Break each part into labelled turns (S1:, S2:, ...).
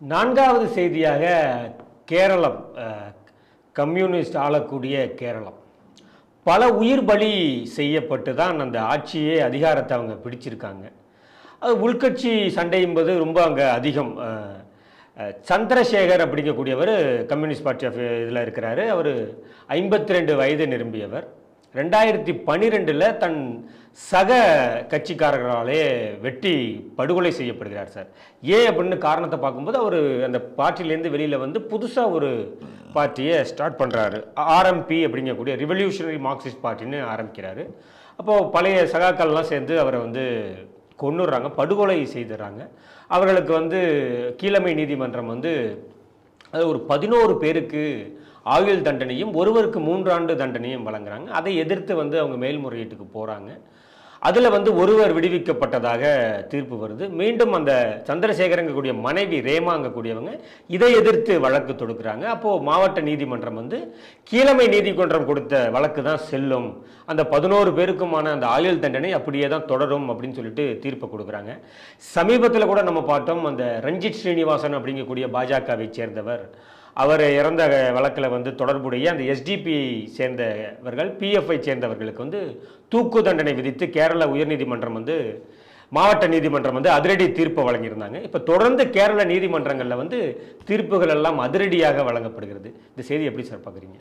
S1: நான்காவது செய்தியாக கேரளம் கம்யூனிஸ்ட் ஆளக்கூடிய கேரளம். பல உயிர் பலி செய்யப்பட்டு தான் அந்த ஆட்சியே அதிகாரத்தை அவங்க பிடிச்சிருக்காங்க. அது உள்கட்சி சண்டை ரொம்ப அங்கே அதிகம் சந்திரசேகர் அப்படிங்கக்கூடியவர் கம்யூனிஸ்ட் பார்ட்டி ஆஃப் இதில் இருக்கிறாரு. அவர் ஐம்பத்தி ரெண்டு வயது நிரம்பியவர். ரெண்டாயிரத்தி பன்னிரெண்டில் தன் சக கட்சிக்காரர்களாலே வெட்டி படுகொலை செய்யப்படுகிறார் சார். ஏன் அப்படின்னு காரணத்தை பார்க்கும்போது அவர் அந்த பார்ட்டிலேருந்து வெளியில் வந்து புதுசாக ஒரு பார்ட்டியை ஸ்டார்ட் பண்ணுறாரு ஆர்எம்பி அப்படிங்கக்கூடிய ரிவல்யூஷனரி மார்க்சிஸ்ட் பார்ட்டின்னு ஆரம்பிக்கிறாரு. அப்போது பழைய சகாக்கள்லாம் சேர்ந்து அவரை வந்து கொண்டுடுறாங்க படுகொலை செய்துடுறாங்க. அவர்களுக்கு வந்து கீழமை நீதிமன்றம் வந்து அது ஒரு பதினோரு பேருக்கு ஆயுள் தண்டனையும் ஒருவருக்கு மூன்றாண்டு தண்டனையும் வழங்குறாங்க. அதை எதிர்த்து வந்து அவங்க மேல்முறையீட்டுக்கு போகிறாங்க அதில் வந்து ஒருவர் விடுவிக்கப்பட்டதாக தீர்ப்பு வருது. மீண்டும் அந்த சந்திரசேகரங்கக்கூடிய மனைவி ரேமாங்கக்கூடியவங்க இதை எதிர்த்து வழக்கு தொடுக்கிறாங்க. அப்போது மாவட்ட நீதிமன்றம் வந்து கீழமை நீதிமன்றம் கொடுத்த வழக்கு தான் செல்லும். அந்த பதினோரு பேருக்குமான அந்த ஆயுள் தண்டனை அப்படியே தான் தொடரும் அப்படின்னு சொல்லிட்டு தீர்ப்பை கொடுக்குறாங்க. சமீபத்தில் கூட நம்ம பார்த்தோம் அந்த ரஞ்சித் ஸ்ரீனிவாசன் அப்படிங்கக்கூடிய பாஜகவை சேர்ந்தவர். அவர் இறந்த வழக்கில் வந்து தொடர்புடைய அந்த எஸ்டிபி சேர்ந்தவர்கள் பிஎஃப்ஐ சேர்ந்தவர்களுக்கு வந்து தூக்கு தண்டனை விதித்து கேரள உயர்நீதிமன்றம் வந்து மாவட்ட நீதிமன்றம் வந்து அதிரடி தீர்ப்பை வழங்கியிருந்தாங்க. இப்போ தொடர்ந்து கேரள நீதிமன்றங்களில் வந்து தீர்ப்புகள் எல்லாம் அதிரடியாக வழங்கப்படுகிறது. இந்த செய்தி எப்படி சார் பார்க்குறீங்க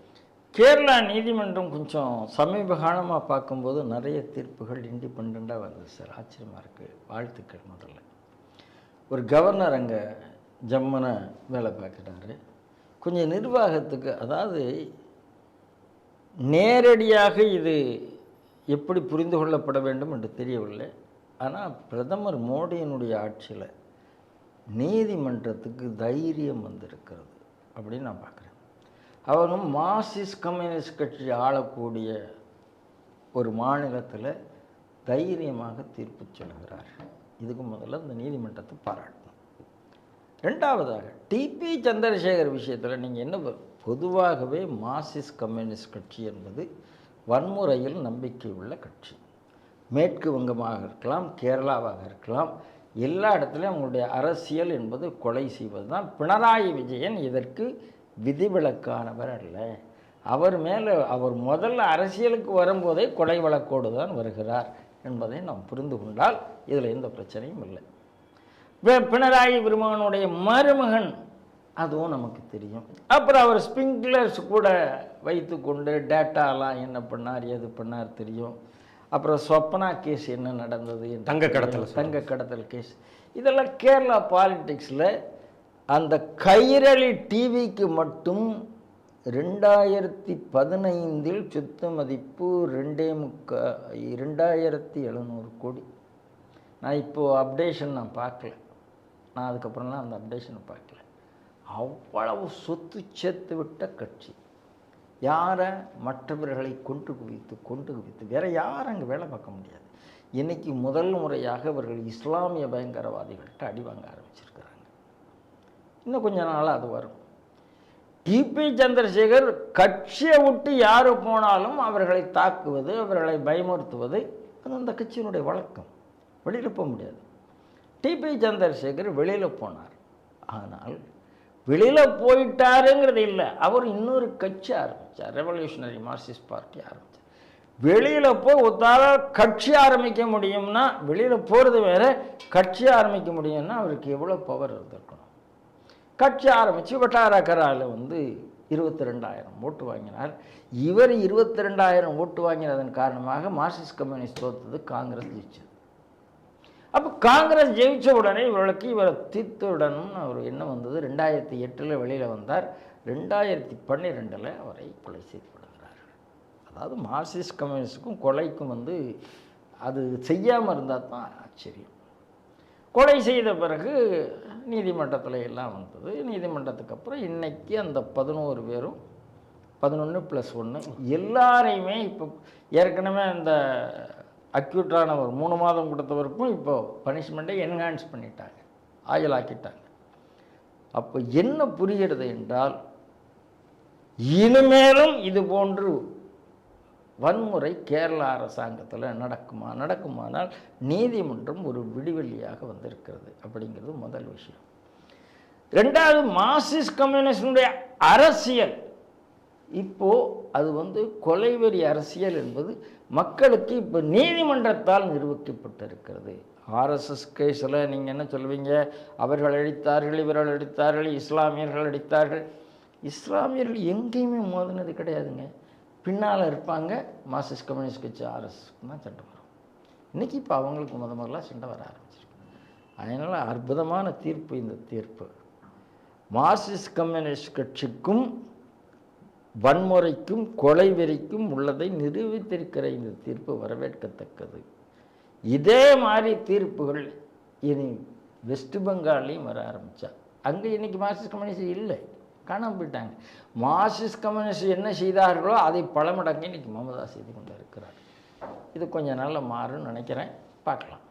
S2: கேரளா நீதிமன்றம் கொஞ்சம் சமீப காலமாக பார்க்கும்போது நிறைய தீர்ப்புகள் இண்டிபெண்ட்டாக வருது சார். ஆச்சரியமாக இருக்குது வாழ்த்துக்கள் முதல்ல. ஒரு கவர்னர் அங்கே ஜம்மனை வேலை பார்க்குறாரு. கொஞ்சம் நிர்வாகத்துக்கு அதாவது நேரடியாக இது எப்படி புரிந்து கொள்ளப்பட வேண்டும் என்று தெரியவில்லை. ஆனால் பிரதமர் மோடியினுடைய ஆட்சியில் நீதிமன்றத்துக்கு தைரியம் வந்திருக்கிறது அப்படின்னு நான் பார்க்குறேன். அவங்க மார்க்சிஸ்ட் கம்யூனிஸ்ட் கட்சி ஆளக்கூடிய ஒரு மாநிலத்தில் தைரியமாக தீர்ப்பு சொல்கிறார். இதுக்கு முதல்ல இந்த நீதிமன்றத்தை பாராட்டு ரெண்டாவதாக டிபி சந்திரசேகர் விஷயத்தில் நீங்கள் என்ன பொதுவாகவே மார்க்சிஸ்ட் கம்யூனிஸ்ட் கட்சி என்பது வன்முறையில் நம்பிக்கை உள்ள கட்சி. மேற்கு வங்கமாக இருக்கலாம் கேரளாவாக இருக்கலாம் எல்லா இடத்துலையும் அவங்களுடைய அரசியல் என்பது கொலை செய்வது தான் பினராயி விஜயன் இதற்கு விதிவிலக்கானவர் அல்ல. அவர் மேலே அவர் முதல்ல அரசியலுக்கு வரும்போதே கொலை வழக்கோடு தான் வருகிறார் என்பதை நாம் புரிந்து கொண்டால் இதில் எந்த பிரச்சனையும் இல்லை. பினராயி விருமகனுடைய மருமகன். அதுவும் நமக்கு தெரியும். அப்புறம் அவர் ஸ்ப்ரிங்க்லர்ஸ் கூட வைத்துக்கொண்டு டேட்டாலாம் என்ன பண்ணார் ஏது பண்ணார் தெரியும். அப்புறம் சொப்பனா கேஸ் என்ன நடந்தது
S1: தங்க கடத்தல்.
S2: தங்க கடத்தல் கேஸ் இதெல்லாம் கேரளா பாலிடிக்ஸில் அந்த கைரளி டிவிக்கு மட்டும் ரெண்டாயிரத்தி பதினைந்தில் சொத்து மதிப்பு ரெண்டே முக்கா ரெண்டாயிரத்தி எழுநூறு கோடி. நான் இப்போது அப்டேஷன் நான் பார்க்கல. நான் அதுக்கப்புறம்லாம் அந்த அப்டேஷனை பார்க்கல. அவ்வளவு சொத்து சேர்த்து விட்ட கட்சி. யாரை? மற்றவர்களை கொண்டு குவித்து கொண்டு குவித்து. வேற யாரும் அங்கே வேலை பார்க்க முடியாது. இன்னைக்கு முதல் முறையாக அவர்கள் இஸ்லாமிய பயங்கரவாதிகள்கிட்ட அடி வாங்க ஆரம்பிச்சிருக்கிறாங்க. இன்னும் கொஞ்ச நாள் அது வரும். டிபி சந்திரசேகர் கட்சியை விட்டு யார் போனாலும் அவர்களை தாக்குவது அவர்களை பயமுறுத்துவது அது அந்த கட்சியினுடைய வழக்கம். வெளியில் போக முடியாது. டிபி சந்திரசேகர் வெளியில் போனார். ஆனால் வெளியில் போயிட்டாருங்கிறது இல்லை. அவர் இன்னொரு கட்சி ஆரம்பித்தார் ரெவல்யூஷனரி மார்க்சிஸ்ட் பார்ட்டி ஆரம்பித்தார் வெளியில் போய் ஒத்தால கட்சி ஆரம்பிக்க முடியும்னா வெளியில் போகிறது வேறு கட்சி ஆரம்பிக்க முடியும்னா அவருக்கு எவ்வளோ பவர் இருந்திருக்கணும். கட்சி ஆரம்பித்து வட்டாரக்கராவில் வந்து இருபத்தி ரெண்டாயிரம் ஓட்டு வாங்கினார். இவர் இருபத்தி ரெண்டாயிரம் ஓட்டு வாங்கினதன் காரணமாக மார்க்சிஸ்ட் கம்யூனிஸ்ட் தோத்தது காங்கிரஸ் ஜெயிச்சது. அப்போ காங்கிரஸ் ஜெயித்த உடனே இவர்களுக்கு இவரை தீர்த்துடணும்னு அவர் எண்ணம் வந்தது. ரெண்டாயிரத்தி எட்டில் வெளியில் வந்தார். ரெண்டாயிரத்தி பன்னிரெண்டில் அவரை கொலை செய்யப்படுகிறார்கள் அதாவது மார்க்சிஸ்ட் கம்யூனிஸ்டுக்கும் கொலைக்கும் வந்து அது செய்யாமல் இருந்தால் தான் ஆச்சரியம். கொலை செய்த பிறகு நீதிமன்றத்தில் எல்லாம் வந்தது. நீதிமன்றத்துக்கு அப்புறம் இன்னைக்கு அந்த பதினோரு பேரும் பதினொன்று ப்ளஸ் ஒன்று எல்லாரையுமே இப்போ ஏற்கனவே அந்த அக்யூட்டானவர். மூணு மாதம் கொடுத்தவருக்கும் இப்போது பனிஷ்மெண்ட்டை என்ஹான்ஸ் பண்ணிட்டாங்க. ஆயலாக்கிட்டாங்க அப்போ என்ன புரிகிறது என்றால் இனிமேலும் இது போன்று வன்முறை கேரள அரசாங்கத்தில் நடக்குமா? நடக்குமானால் நீதிமன்றம் ஒரு விடுவெளியாக வந்திருக்கிறது அப்படிங்கிறது முதல் விஷயம். ரெண்டாவது மார்க்சிஸ்ட் கம்யூனிஸ்டினுடைய அரசியல். இப்போது அது வந்து கொலைவெறி அரசியல் என்பது மக்களுக்கு இப்போ நீதிமன்றத்தால் நிரூபிக்கப்பட்டிருக்கிறது. ஆர்எஸ்எஸ் கேஸில் நீங்கள் என்ன சொல்லுவீங்க? அவர்கள் அடித்தார்கள் இவர்கள் அடித்தார்கள் இஸ்லாமியர்கள் அடித்தார்கள். இஸ்லாமியர்கள் எங்கேயுமே மோதினது கிடையாதுங்க. பின்னால் இருப்பாங்க மார்க்சிஸ்ட் கம்யூனிஸ்ட் கட்சி ஆர்எஸ்எஸ்க்கு தான் சண்டை வரும். இன்றைக்கி இப்போ அவங்களுக்கு முத முதலாக சண்டை வர ஆரம்பிச்சிருக்கு. அதனால் அற்புதமான தீர்ப்பு இந்த தீர்ப்பு. மார்க்சிஸ்ட் கம்யூனிஸ்ட் கட்சிக்கும் வன்முறைக்கும் கொலை வெறிக்கும் உள்ளதை நிரூபித்திருக்கிற இந்த தீர்ப்பு வரவேற்கத்தக்கது. இதே மாதிரி தீர்ப்புகள் இனி வெஸ்ட் பெங்காலையும் வர ஆரம்பித்தா அங்கே இன்னைக்கு மார்க்சிஸ்ட் கம்யூனிஸ்ட் இல்லை. காணாமல் போயிட்டாங்க. மார்க்சிஸ்ட் கம்யூனிஸ்ட் என்ன செய்தார்களோ அதை பல மடங்கு இன்னைக்கு மமதா செய்து கொண்டு இருக்கிறார் இது கொஞ்சம் நாளில் மாறும்னு நினைக்கிறேன். பார்க்கலாம்.